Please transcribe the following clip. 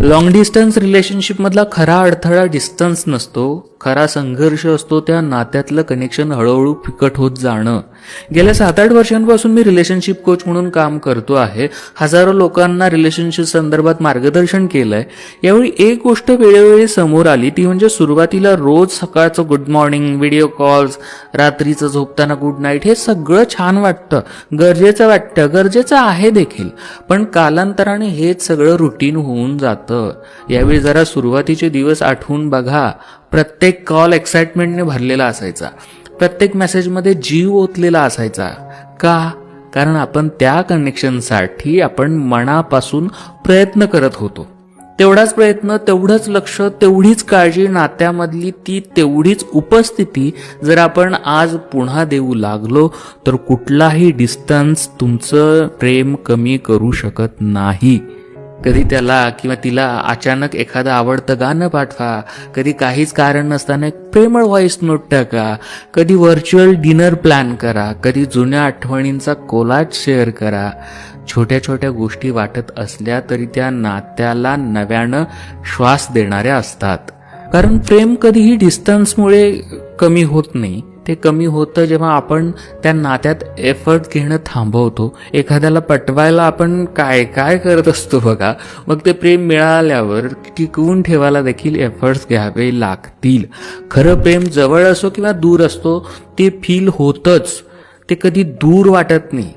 Long distance रिलेशनशिपमधला खरा अडथळा distance नसतो. खरा संघर्ष असतो त्या नात्यातलं कनेक्शन हळूहळू फिकट होत जाणं. गेल्या सात आठ वर्षांपासून मी रिलेशनशिप कोच म्हणून काम करतो आहे. हजारो लोकांना रिलेशनशिप संदर्भात मार्गदर्शन केलंय. यावेळी एक गोष्ट वेळोवेळी समोर आली ती म्हणजे सुरुवातीला रोज सकाळचं गुड मॉर्निंग व्हिडिओ कॉल्स रात्रीचं झोपताना गुड नाईट हे सगळं छान वाटतं. गरजेचं वाटतं. गरजेचं आहे देखील. पण कालांतराने हेच सगळं रुटीन होऊन जातं. यावेळी जरा सुरुवातीचे दिवस आठवून बघा. प्रत्येक कॉल एक्साइटमेंटने भरलेला असायचा. प्रत्येक मेसेजमध्ये जीव ओतलेला असायचा. का? कारण आपण त्या कनेक्शनसाठी आपण मनापासून प्रयत्न करत होतो. तेवढाच प्रयत्न तेवढंच लक्ष तेवढीच काळजी नात्यामधली ती तेवढीच उपस्थिती जर आपण आज पुन्हा देऊ लागलो तर कुठलाही डिस्टन्स तुमचं प्रेम कमी करू शकत नाही. कधी त्याला किंवा तिला अचानक एखादं आवडतं गाणं पाठवा. कधी काहीच कारण नसताना एक प्रेमळ व्हॉइस नोट टाका. कधी व्हर्च्युअल डिनर प्लॅन करा. कधी जुन्या आठवणींचा कोलाज शेअर करा. छोट्या छोट्या गोष्टी वाटत असल्या तरी त्या नात्याला नव्यानं श्वास देणाऱ्या असतात. कारण प्रेम कधीही डिस्टन्समुळे कमी होत नाही. ते कमी होतं जेव्हा आपण त्या नात्यात एफर्ट घेणं थांबवतो. एखाद्याला पटवायला आपण काय काय करत असतो बघा. मग ते प्रेम मिळाल्यावर टिकवून ठेवायला देखील एफर्ट्स घ्यावे लागतील. खरं प्रेम जवळ असो किंवा दूर असतो ते फील होतंच. ते कधी दूर वाटत नाही.